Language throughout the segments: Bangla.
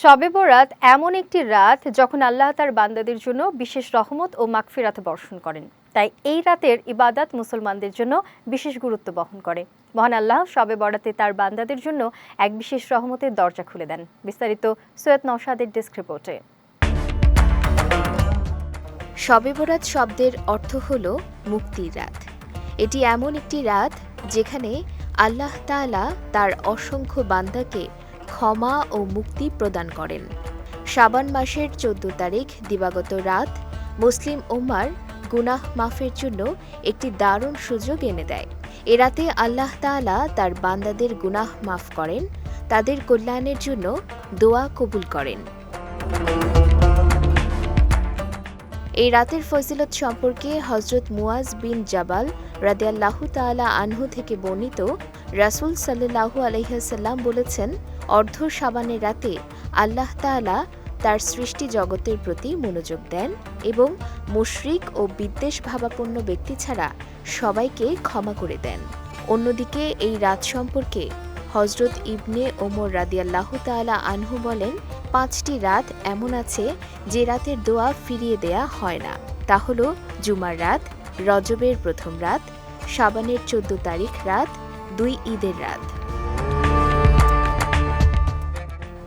শবে বরাত এমন একটি রাত যখন আল্লাহ তার বান্দাদের জন্য বিশেষ রহমত ও মাগফিরাত বর্ষণ করেন। তাই এই রাতের ইবাদাত মুসলমানদের জন্য বিশেষ গুরুত্ব বহন করে। মহান আল্লাহ শবে বরাতে তার বান্দাদের জন্য এক বিশেষ রহমতের দরজা খুলে দেন। বিস্তারিত সৈয়দ নওশাদের ডেস্ক রিপোর্টে। শবে বরাত শব্দের অর্থ হল মুক্তির রাত। এটি এমন একটি রাত যেখানে আল্লাহ তাআলা তার অসংখ্য বান্দাকে ক্ষমা ও মুক্তি প্রদান করেন। শাবান মাসের চোদ্দ তারিখ দিবাগত রাত মুসলিম উম্মার গুনাহ মাফের জন্য একটি দারুণ সুযোগ এনে দেয়। এ রাতে আল্লাহ তাআলা তার বান্দাদের গুনাহ মাফ করেন, তাদের কল্যাণের জন্য দোয়া কবুল করেন। এই রাতের ফজিলত সম্পর্কে হজরত মুয়াজ বিন জাবাল রাদিয়াল্লাহু তাআলা আনহু থেকে বর্ণিত রাসূল সাল্লাল্লাহু আলাইহাল্লাম বলেছেন, অর্ধ সাবানের রাতে আল্লাহ তাআলা তার সৃষ্টি জগতের প্রতি মনোযোগ দেন এবং মুশরিক ও বিদ্বেষ ভাবাপন্ন ব্যক্তি ছাড়া সবাইকে ক্ষমা করে দেন। অন্যদিকে এই রাত সম্পর্কে হজরত ইবনে ওমর রাদিয়াল্লাহু তাআলা আনহু বলেন, পাঁচটি রাত এমন আছে যে রাতের দোয়া ফিরিয়ে দেয়া হয় না। তা হল জুমার রাত, রজবের প্রথম রাত, সাবানের চোদ্দ তারিখ রাত দুই ঈদের রাত।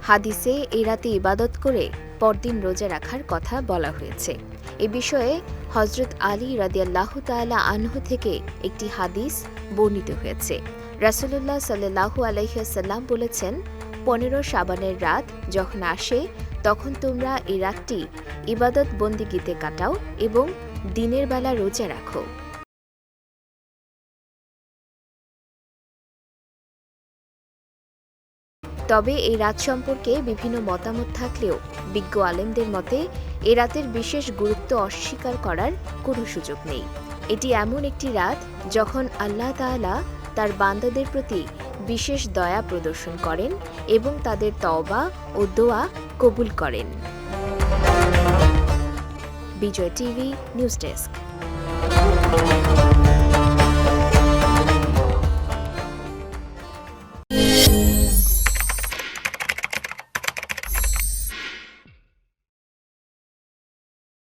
হাদিসে এই রাতে ইবাদত করে পরদিন রোজা রাখার কথা বলা হয়েছে। এ বিষয়ে হজরত আলী রাদিয়াল্লাহ তাআলা আনহু থেকে একটি হাদিস বর্ণিত হয়েছে। রাসূলুল্লাহ সাল্লাল্লাহু আলাইসাল্লাম বলেছেন, পনেরো সাবানের রাত যখন আসে, তখন তোমরা এই রাতটি ইবাদত বন্দিগিতে কাটাও এবং দিনের বেলা রোজা রাখো। তবে এই রাত সম্পর্কে বিভিন্ন মতামত থাকলেও বিজ্ঞ আলেমদের মতে, এ রাতের বিশেষ গুরুত্ব অস্বীকার করার কোনো সুযোগ নেই। এটি এমন একটি রাত যখন আল্লাহ তাআলা তার বান্দাদের প্রতি বিশেষ দয়া প্রদর্শন করেন এবং তাদের তওবা ও দোয়া কবুল করেন। Bijoy TV, news desk.